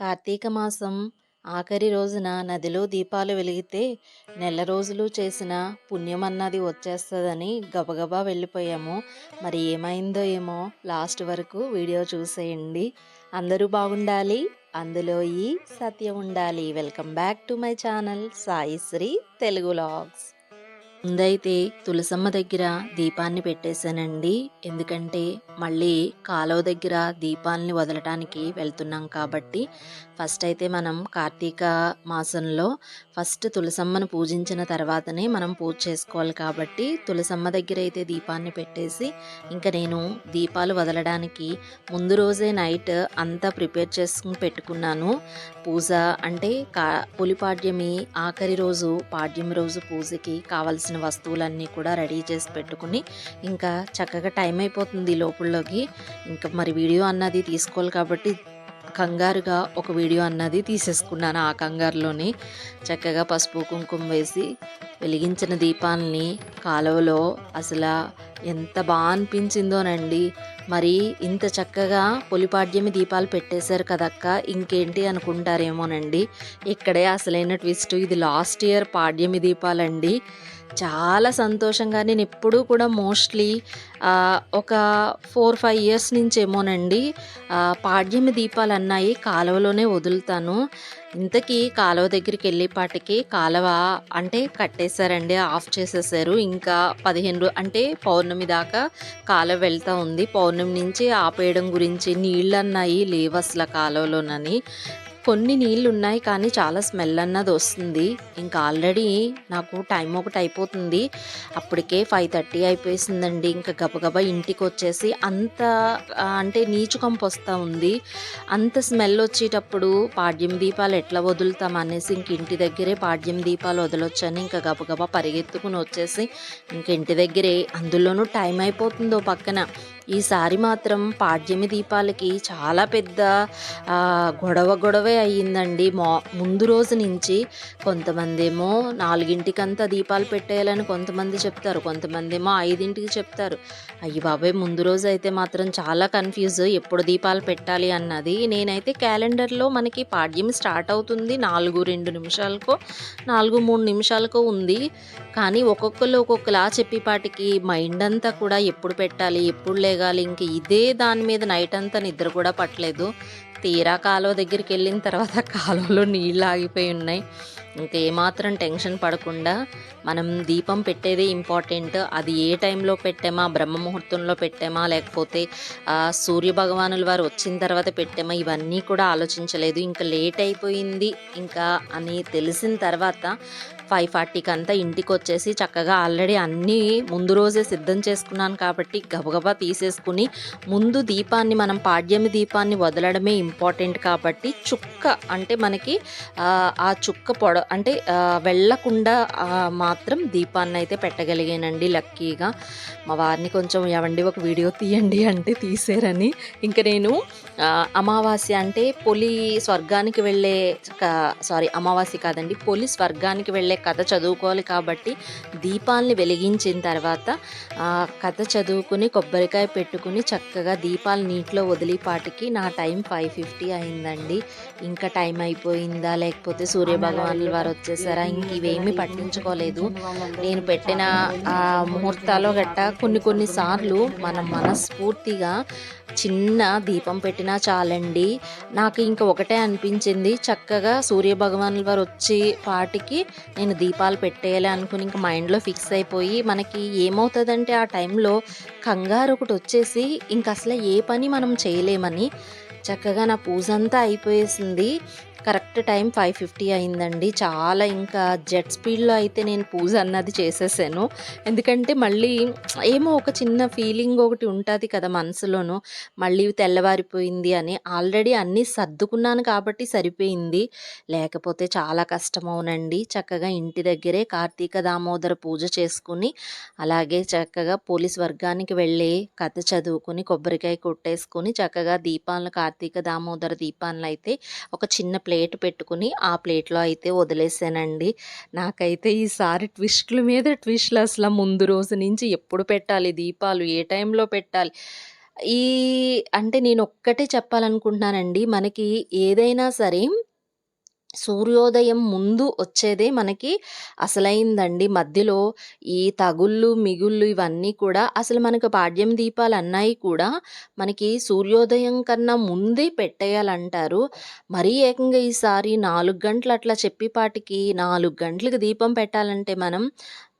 కార్తీక మాసం ఆఖరి రోజున నదిలో దీపాలు వెలిగితే నెల రోజులు చేసిన పుణ్యం అన్నది వచ్చేస్తుందని గబగబా వెళ్ళిపోయాము. మరి ఏమైందో ఏమో లాస్ట్ వరకు వీడియో చూసేయండి. అందరూ బాగుండాలి అందులో ఈ సత్యం ఉండాలి. Welcome back to my channel Saisri Telugu vlogs. ముందైతే తులసమ్మ దగ్గర దీపాన్ని పెట్టేశానండి. ఎందుకంటే మళ్ళీ కాలువ దగ్గర దీపాలని వదలటానికి వెళ్తున్నాం కాబట్టి ఫస్ట్ అయితే మనం కార్తీక మాసంలో ఫస్ట్ తులసమ్మను పూజించిన తర్వాతనే మనం పూజ చేసుకోవాలి కాబట్టి తులసమ్మ దగ్గర అయితే దీపాన్ని పెట్టేసి ఇంకా నేను దీపాలు వదలడానికి ముందు రోజే నైట్ అంతా ప్రిపేర్ చేసుకుని పెట్టుకున్నాను. పూజ అంటే కా పులిపాడ్యమి ఆఖరి రోజు పాడ్యమి రోజు పూజకి కావాల్సిన వస్తువులన్నీ కూడా రెడీ చేసి పెట్టుకుని ఇంకా చక్కగా టైం అయిపోతుంది లోపల్లోకి. ఇంకా మరి వీడియో అన్నది తీసుకోవాలి కాబట్టి కంగారుగా ఒక వీడియో అన్నది తీసేసుకున్నాను ఆ కంగారులోని. చక్కగా పసుపు కుంకుమ వేసి వెలిగించిన దీపాలని కాలువలో అసలు ఎంత బాగా అనిపించిందోనండి. మరి ఇంత చక్కగా పొలిపాడ్యమి దీపాలు పెట్టేశారు కదక్క ఇంకేంటి అనుకుంటారేమోనండి. ఇక్కడే అసలైన ట్విస్ట్ ఇది లాస్ట్ ఇయర్ పాడ్యమి దీపాలండి. చాలా సంతోషంగా నేను ఎప్పుడూ కూడా మోస్ట్లీ ఒక ఫోర్ ఫైవ్ ఇయర్స్ నుంచి ఏమోనండి పాడ్యమి దీపాలు అన్నాయి కాలువలోనే వదులుతాను. ఇంతకీ కాలువ దగ్గరికి వెళ్ళేపాటికి కాలువ అంటే కట్టేశారండి ఆఫ్ చేసేసారు. ఇంకా పదిహేను అంటే పౌర్ణమి దాకా కాలువ వెళ్తూ ఉంది. పౌర్ణమి నుంచి ఆపేయడం గురించి నీళ్ళు అన్నాయి లేవు అసలు కాలువలోనని. కొన్ని నీళ్ళు ఉన్నాయి కానీ చాలా స్మెల్ అన్నది వస్తుంది. ఇంకా ఆల్రెడీ నాకు టైం ఒకటి అయిపోతుంది. అప్పటికే ఫైవ్ థర్టీ అయిపోయిందండి ఇంకా గబగబా ఇంటికి వచ్చేసి అంత అంటే నీచుకంపు వస్తూ ఉంది. అంత స్మెల్ వచ్చేటప్పుడు పాడ్యం దీపాలు ఎట్లా వదులుతాం అనేసి ఇంక ఇంటి దగ్గరే పాడ్యం దీపాలు వదలొచ్చని ఇంకా గబగబా పరిగెత్తుకుని వచ్చేసి ఇంక ఇంటి దగ్గరే. అందులోనూ టైం అయిపోతుందో పక్కన. ఈసారి మాత్రం పాడ్యమి దీపాలకి చాలా పెద్ద గొడవ గొడవే అయ్యిందండి. మా ముందు రోజు నుంచి కొంతమంది ఏమో నాలుగింటికంతా దీపాలు పెట్టేయాలని కొంతమంది చెప్తారు. కొంతమంది ఏమో ఐదింటికి చెప్తారు. అయ్యి బాబాయ్ ముందు రోజు అయితే మాత్రం చాలా కన్ఫ్యూజ్. ఎప్పుడు దీపాలు పెట్టాలి అన్నది నేనైతే క్యాలెండర్లో మనకి పాడ్యం స్టార్ట్ అవుతుంది నాలుగు రెండు నిమిషాలకో నాలుగు మూడు నిమిషాలకో ఉంది. కానీ ఒక్కొక్కరు ఒక్కొక్కలా చెప్పేపాటికి మైండ్ అంతా కూడా ఎప్పుడు పెట్టాలి ఎప్పుడు లేగాలి ఇంక ఇదే దాని మీద నైట్ అంతా నిద్ర కూడా పట్టలేదు. తీరా కాలువ దగ్గరికి వెళ్ళిన తర్వాత కాలువలో నీళ్ళు ఆగిపోయి ఉన్నాయి. ఇంకా ఏమాత్రం టెన్షన్ పడకుండా మనం దీపం పెట్టేదే ఇంపార్టెంట్. అది ఏ టైంలో పెట్టామా? బ్రహ్మ ముహూర్తంలో పెట్టామా? లేకపోతే సూర్య భగవానుల వారు వచ్చిన తర్వాత పెట్టామా? ఇవన్నీ కూడా ఆలోచించలేదు. ఇంకా లేట్ అయిపోయింది. ఇంకా అని తెలిసిన తర్వాత ఫైవ్ ఫార్టీకి అంతా ఇంటికి వచ్చేసి చక్కగా ఆల్రెడీ అన్నీ ముందు రోజే సిద్ధం చేసుకున్నాను కాబట్టి గబగబా తీసేసుకుని ముందు దీపాన్ని మనం పాడ్యమి దీపాన్ని వదలడమే ఇంపార్టెంట్ కాబట్టి చుక్క అంటే మనకి ఆ చుక్క పొడ అంటే వెళ్ళకుండా మాత్రం దీపాన్ని అయితే పెట్టగలిగానండి లక్కీగా. మా వారిని కొంచెం ఎవండి ఒక వీడియో తీయండి అంటే తీసారని. ఇంకా నేను అమావాస్య అంటే పొలి స్వర్గానికి వెళ్ళే సారీ అమావాస్య కాదండి పొలి స్వర్గానికి వెళ్ళే కథ చదువుకోవాలి కాబట్టి దీపాలని వెలిగించిన తర్వాత కథ చదువుకుని కొబ్బరికాయ పెట్టుకుని చక్కగా దీపాలు నీటిలో వదిలిపాటికి నా టైం ఫైవ్ ఫిఫ్టీ అయిందండి. ఇంకా టైం అయిపోయిందా? లేకపోతే సూర్యభగవానుల వారు వచ్చేసారా? ఇంక ఇవేమీ పట్టించుకోలేదు. నేను పెట్టిన ముహూర్తాలు గట్ట కొన్ని కొన్ని సార్లు మన మనస్ఫూర్తిగా చిన్న దీపం పెట్టినా చాలండి. నాకు ఇంకా ఒకటే అనిపించింది. చక్కగా సూర్యభగవానుల వారు వచ్చి పాటికి నేను నేను దీపాలు పెట్టేయాలి అనుకుని ఇంకా మైండ్లో ఫిక్స్ అయిపోయి మనకి ఏమవుతుందంటే ఆ టైంలో కంగారు ఒకటి వచ్చేసి ఇంక అసలు ఏ పని మనం చేయలేమని చక్కగా నా పూజ అంతా అయిపోయేసింది. కరెక్ట్ టైం ఫైవ్ ఫిఫ్టీ అయిందండి. చాలా ఇంకా జెట్ స్పీడ్లో అయితే నేను పూజ అన్నది చేసేసాను. ఎందుకంటే మళ్ళీ ఏమో ఒక చిన్న ఫీలింగ్ ఒకటి ఉంటుంది కదా మనసులోను. మళ్ళీ తెల్లవారిపోయింది అని ఆల్రెడీ అన్నీ సర్దుకున్నాను కాబట్టి సరిపోయింది. లేకపోతే చాలా కష్టమవునండి. చక్కగా ఇంటి దగ్గరే కార్తీక దామోదర పూజ చేసుకుని అలాగే చక్కగా పోలీస్ వర్గానికి వెళ్ళి కథ చదువుకుని కొబ్బరికాయ కొట్టేసుకుని చక్కగా దీపాలను కార్తీక దామోదర దీపాలను అయితే ఒక చిన్న ప్లేట్ ప్లేట్ పెట్టుకుని ఆ ప్లేట్లో అయితే వదిలేసానండి నాకైతే ఈసారి ట్విస్ట్ల మీద ట్విస్ట్లు అసలు ముందు రోజు నుంచి ఎప్పుడు పెట్టాలి దీపాలు ఏ టైంలో పెట్టాలి ఈ అంటే నేను ఒక్కటే చెప్పాలనుకుంటున్నానండి. మనకి ఏదైనా సరే సూర్యోదయం ముందు వచ్చేదే మనకి అసలైందండి. మధ్యలో ఈ తగుళ్ళు, మిగుళ్ళు ఇవన్నీ కూడా అసలు మనకు పాడ్యం దీపాలు అన్నాయి కూడా మనకి సూర్యోదయం కన్నా ముందే పెట్టేయాలంటారు. మరీ ఏకంగా ఈసారి నాలుగు గంటలు అట్లా చెప్పేపాటికి నాలుగు గంటలకు దీపం పెట్టాలంటే మనం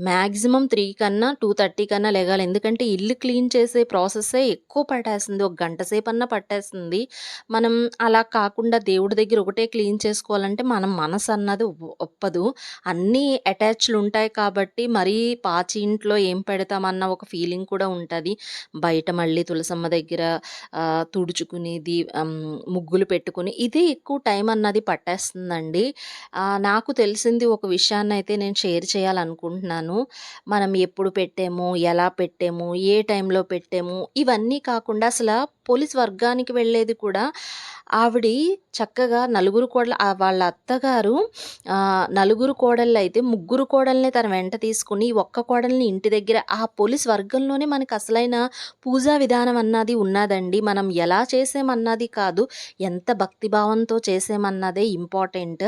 మ్యాక్సిమం త్రీ కన్నా 2:30 కన్నా లెగాలి. ఎందుకంటే ఇల్లు క్లీన్ చేసే ప్రాసెస్సే ఎక్కువ పట్టేస్తుంది. ఒక గంట సేపన్నా పట్టేస్తుంది. మనం అలా కాకుండా దేవుడి దగ్గర ఒకటే క్లీన్ చేసుకోవాలంటే మనం మనసన్నది ఒ ఒప్పదు. అన్నీ అటాచ్‌లుంటాయి కాబట్టి మరీ పాచి ఇంట్లో ఏం పెడతామన్న ఒక ఫీలింగ్ కూడా ఉంటుంది బయట మళ్ళీ తులసమ్మ దగ్గర తుడుచుకునేది తుడుచుకుని దీ ముగ్గులు పెట్టుకుని ఇదే ఎక్కువ టైం అన్నది పట్టేస్తుందండి. నాకు తెలిసింది ఒక విషయాన్ని అయితే నేను షేర్ చేయాలనుకుంటున్నాను. మనం ఎప్పుడు పెట్టాము, ఎలా పెట్టాము, ఏ టైంలో పెట్టాము ఇవన్నీ కాకుండా అసలు పోలీస్ వర్గానికి వెళ్ళేది కూడా ఆవిడ చక్కగా నలుగురు కోడలు వాళ్ళ అత్తగారు నలుగురు కోడళ్ళు అయితే ముగ్గురు కోడల్ని తన వెంట తీసుకొని ఒక్క కోడల్ని ఇంటి దగ్గర ఆ పోలీస్ వర్గంలోనే మనకు అసలైన పూజా విధానం అన్నది ఉన్నాదండి. మనం ఎలా చేసామన్నది కాదు, ఎంత భక్తిభావంతో చేసామన్నదే ఇంపార్టెంట్.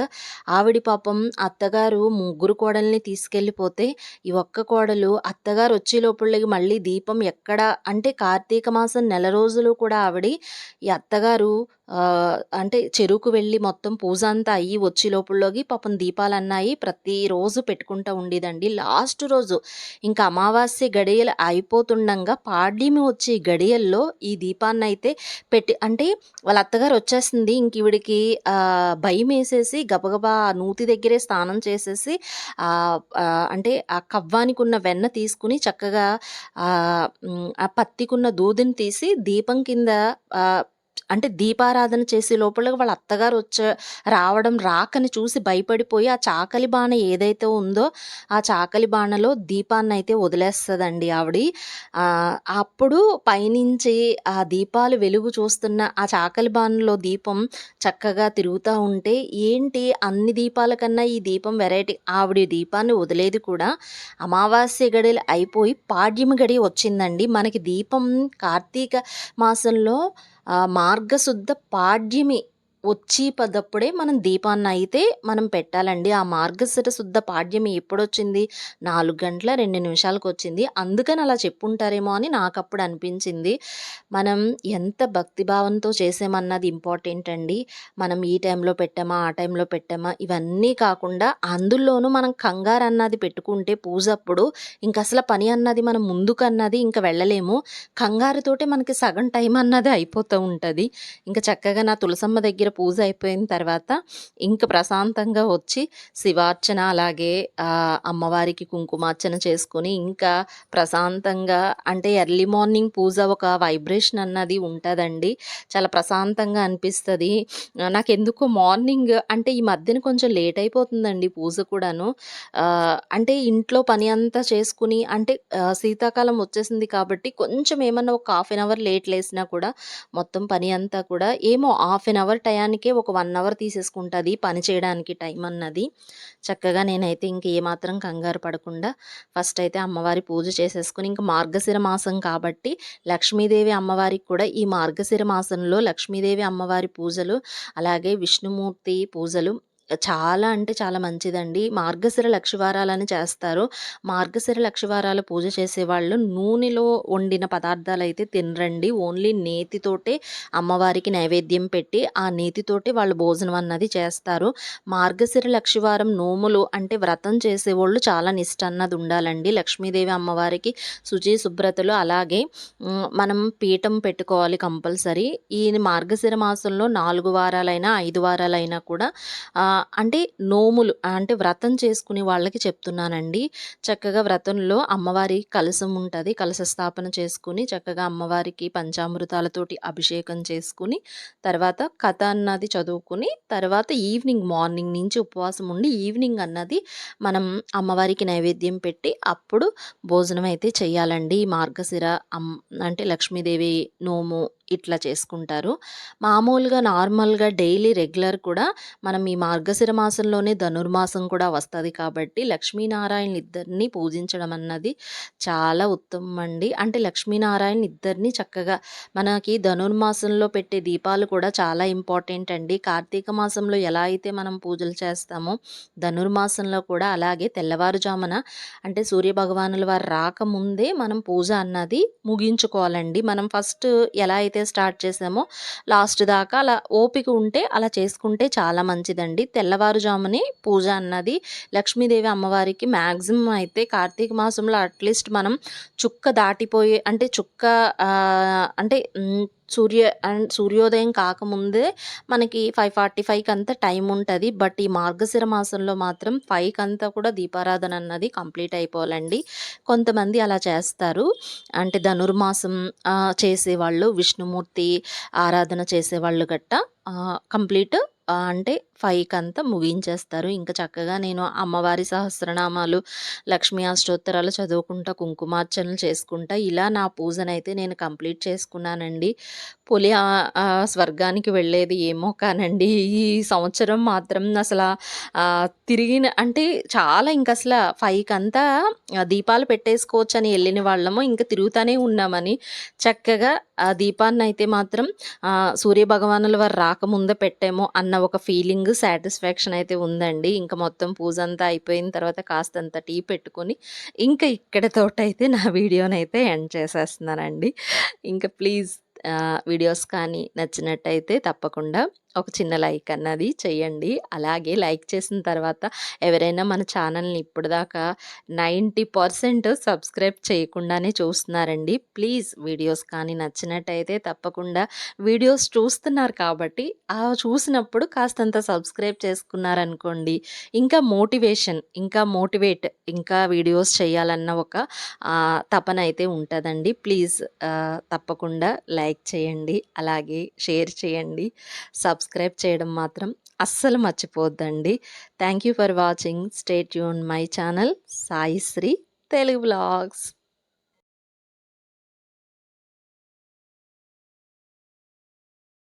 ఆవిడ పాపం అత్తగారు ముగ్గురు కోడల్ని తీసుకెళ్ళిపోతే ఈ ఒక్క కోడలు అత్తగారు వచ్చే లోపలికి మళ్ళీ దీపం ఎక్కడ? అంటే కార్తీక మాసం నెల రోజులు కూడా ఆవిడి ఈ అత్తగారు అంటే చెరువుకు వెళ్ళి మొత్తం పూజ అంతా అయ్యి వచ్చే లోపుల్లోకి పాపం దీపాలు అన్నాయి ప్రతిరోజు పెట్టుకుంటా ఉండేదండి. లాస్ట్ రోజు ఇంకా అమావాస్య గడియలు అయిపోతుండగా పాడ్యమి వచ్చే గడియల్లో ఈ దీపాన్ని అయితే పెట్టి అంటే వాళ్ళ అత్తగారు వచ్చేసింది ఇంక ఈవిడికి భయం వేసేసి గబగబా నూతి దగ్గరే స్నానం చేసేసి అంటే ఆ కవ్వానికున్న వెన్న తీసుకొని చక్కగా ఆ పత్తికున్న దూదిని తీసి దీపం కింద అంటే దీపారాధన చేసే లోపల వాళ్ళ అత్తగారు వచ్చే రావడం రాకని చూసి భయపడిపోయి ఆ చాకలి బాణ ఏదైతే ఉందో ఆ చాకలి బాణలో దీపాన్ని అయితే ఆవిడి. ఆవిడ అప్పుడు పైనుంచి ఆ దీపాలు వెలుగు చూస్తున్న ఆ చాకలి బాణలో దీపం చక్కగా తిరుగుతూ ఉంటే ఏంటి అన్ని దీపాల కన్నా ఈ దీపం వెరైటీ ఆవిడ దీపాన్ని వదిలేది కూడా అమావాస్య గడియలు అయిపోయి పాడ్యమి గడి వచ్చిందండి. మనకి దీపం కార్తీక మాసంలో మార్గశుద్ధ పాడ్యమి వచ్చి పదప్పుడే మనం దీపాన్ని అయితే మనం పెట్టాలండి. ఆ మార్గశిర శుద్ధ పాడ్యమి ఎప్పుడొచ్చింది? నాలుగు గంటల రెండు నిమిషాలకు వచ్చింది అందుకని అలా చెప్పుంటారేమో అని నాకు అప్పుడు అనిపించింది. మనం ఎంత భక్తిభావంతో చేసామన్నది ఇంపార్టెంట్ అండి. మనం ఈ టైంలో పెట్టామా, ఆ టైంలో పెట్టామా ఇవన్నీ కాకుండా అందులోనూ మనం కంగారు అన్నది పెట్టుకుంటే పూజ అప్పుడు ఇంకా అసలు పని అన్నది మనం ముందుకన్నది ఇంకా వెళ్ళలేము. కంగారుతోటే మనకి సగం టైం అన్నది అయిపోతూ ఉంటుంది ఇంకా చక్కగా నా తులసమ్మ దగ్గర పూజ అయిపోయిన తర్వాత ఇంక ప్రశాంతంగా వచ్చి శివార్చన అలాగే అమ్మవారికి కుంకుమార్చన చేసుకొని ఇంకా ప్రశాంతంగా అంటే ఎర్లీ మార్నింగ్ పూజ ఒక వైబ్రేషన్ అన్నది ఉంటుందండి చాలా ప్రశాంతంగా అనిపిస్తుంది నాకు ఎందుకో మార్నింగ్ అంటే ఈ మధ్యన కొంచెం లేట్ అయిపోతుందండి పూజ కూడాను. అంటే ఇంట్లో పని అంతా చేసుకుని అంటే శీతాకాలం వచ్చేసింది కాబట్టి కొంచెం ఏమన్నా ఒక హాఫ్ ఎన్ అవర్ లేట్ లేసినా కూడా మొత్తం పని అంతా కూడా ఏమో హాఫ్ ఎన్ అవర్ టైం సమయానికే ఒక వన్ అవర్ తీసేసుకుంటుంది పని చేయడానికి టైం అన్నది. చక్కగా నేనైతే ఇంక ఏమాత్రం కంగారు పడకుండా ఫస్ట్ అయితే అమ్మవారి పూజ చేసేసుకుని ఇంక మార్గశిర మాసం కాబట్టి లక్ష్మీదేవి అమ్మవారికి కూడా ఈ మార్గశిర మాసంలో లక్ష్మీదేవి అమ్మవారి పూజలు అలాగే విష్ణుమూర్తి పూజలు చాలా అంటే చాలా మంచిదండి. మార్గశిర లక్షవారాలని చేస్తారు. మార్గశిర లక్షవారాలు పూజ చేసేవాళ్ళు నూనెలో వండిన పదార్థాలు అయితే తినరండి. ఓన్లీ నేతితోటే అమ్మవారికి నైవేద్యం పెట్టి ఆ నేతితోటే వాళ్ళు భోజనం అన్నది చేస్తారు. మార్గశిర లక్షవారం నోములు అంటే వ్రతం చేసేవాళ్ళు చాలా నిష్ట అన్నది ఉండాలండి. లక్ష్మీదేవి అమ్మవారికి శుచి, శుభ్రతలు అలాగే మనం పీఠం పెట్టుకోవాలి కంపల్సరీ. ఈ మార్గశిర మాసంలో నాలుగు వారాలైనా, ఐదు వారాలైనా కూడా అంటే నోములు అంటే వ్రతం చేసుకునే వాళ్ళకి చెప్తున్నానండి. చక్కగా వ్రతంలో అమ్మవారి కలశం ఉంటుంది కలశ స్థాపన చేసుకుని చక్కగా అమ్మవారికి పంచామృతాలతోటి అభిషేకం చేసుకొని తర్వాత కథ అన్నది చదువుకొని తర్వాత ఈవినింగ్ మార్నింగ్ నుంచి ఉపవాసం ఉండి ఈవినింగ్ అన్నది మనం అమ్మవారికి నైవేద్యం పెట్టి అప్పుడు భోజనం అయితే చేయాలండి. మార్గశిర అమ్ అంటే లక్ష్మీదేవి నోము ఇట్లా చేసుకుంటారు. మామూలుగా నార్మల్‌గా డైలీ రెగ్యులర్ కూడా మనం ఈ మార్గశిర మాసంలోనే ధనుర్మాసం కూడా వస్తుంది కాబట్టి లక్ష్మీనారాయణ ఇద్దరిని పూజించడం అన్నది చాలా ఉత్తమం అండి. అంటే లక్ష్మీనారాయణ ఇద్దరిని చక్కగా మనకి ధనుర్మాసంలో పెట్టే దీపాలు కూడా చాలా ఇంపార్టెంట్ అండి. కార్తీక మాసంలో ఎలా అయితే మనం పూజలు చేస్తామో ధనుర్మాసంలో కూడా అలాగే తెల్లవారుజామున అంటే సూర్యభగవానుల వారు రాకముందే మనం పూజ అన్నది ముగించుకోవాలండి. మనం ఫస్ట్ ఎలా అయితే స్టార్ట్ చేసామో లాస్ట్ దాకా అలా ఓపిక ఉంటే అలా చేసుకుంటే చాలా మంచిదండి. తెల్లవారుజామునే పూజ అన్నది లక్ష్మీదేవి అమ్మవారికి మ్యాక్సిమం అయితే కార్తీక మాసంలో అట్‌లీస్ట్ మనం చుక్క దాటిపోయే అంటే చుక్క అంటే సూర్య అండ్ సూర్యోదయం కాకముందే మనకి 5:45కి అంతా టైం ఉంటుంది బట్ ఈ మార్గశిర మాసంలో మాత్రం ఫైవ్కి అంతా కూడా దీపారాధన అన్నది కంప్లీట్ అయిపోవాలండి. కొంతమంది అలా చేస్తారు. అంటే ధనుర్మాసం చేసేవాళ్ళు విష్ణుమూర్తి ఆరాధన చేసేవాళ్ళు గట్టా కంప్లీట్ అంటే ఫైవ్కి అంతా ముగించేస్తారు. ఇంకా చక్కగా నేను అమ్మవారి సహస్రనామాలు, లక్ష్మీ అష్టోత్తరాలు చదువుకుంటా, కుంకుమార్చనలు చేసుకుంటా ఇలా నా పూజనైతే నేను కంప్లీట్ చేసుకున్నానండి. పులి స్వర్గానికి వెళ్ళేది ఏమో కానండి ఈ సంవత్సరం మాత్రం అసలు తిరిగిన అంటే చాలా ఇంక అసలు ఫైవ్కి అంతా దీపాలు దీపాలు పెట్టేసుకోవచ్చని వెళ్ళిన వాళ్ళము ఇంకా తిరుగుతూనే ఉన్నామని చక్కగా ఆ దీపాన్నయితే మాత్రం సూర్యభగవానుల వారు రాకముందే పెట్టేమో అన్న ఒక ఫీలింగ్, సాటిస్ఫాక్షన్ అయితే ఉందండి. ఇంకా మొత్తం పూజ అంతా అయిపోయిన తర్వాత కాస్తంత టీ పెట్టుకొని ఇంక ఇక్కడితోటైతే నా వీడియోనైతే ఎండ్ చేసేస్తున్నానండి. ఇంకా ప్లీజ్ వీడియోస్ కానీ నచ్చినట్టయితే తప్పకుండా ఒక చిన్న లైక్ అన్నది చేయండి. అలాగే లైక్ చేసిన తర్వాత ఎవరైనా మన ఛానల్‌ని ఇప్పటిదాకా 90% సబ్స్క్రైబ్ చేయకుండానే చూస్తున్నారండి. ప్లీజ్ వీడియోస్ కానీ నచ్చినట్టయితే తప్పకుండా వీడియోస్ చూస్తున్నారు కాబట్టి ఆ చూసినప్పుడు కాస్తంత సబ్స్క్రైబ్ చేసుకున్నారనుకోండి ఇంకా మోటివేషన్, ఇంకా మోటివేట్ ఇంకా వీడియోస్ చేయాలన్న ఒక తపన అయితే ఉంటుందండి ప్లీజ్ తప్పకుండా లైక్ చేయండి. అలాగే షేర్ చేయండి. సబ్ సబ్స్క్రైబ్ చేయడం మాత్రం అస్సలు మర్చిపోద్దండి thank you for watching. Stay Yoon my channel Saisri Telugu vlogs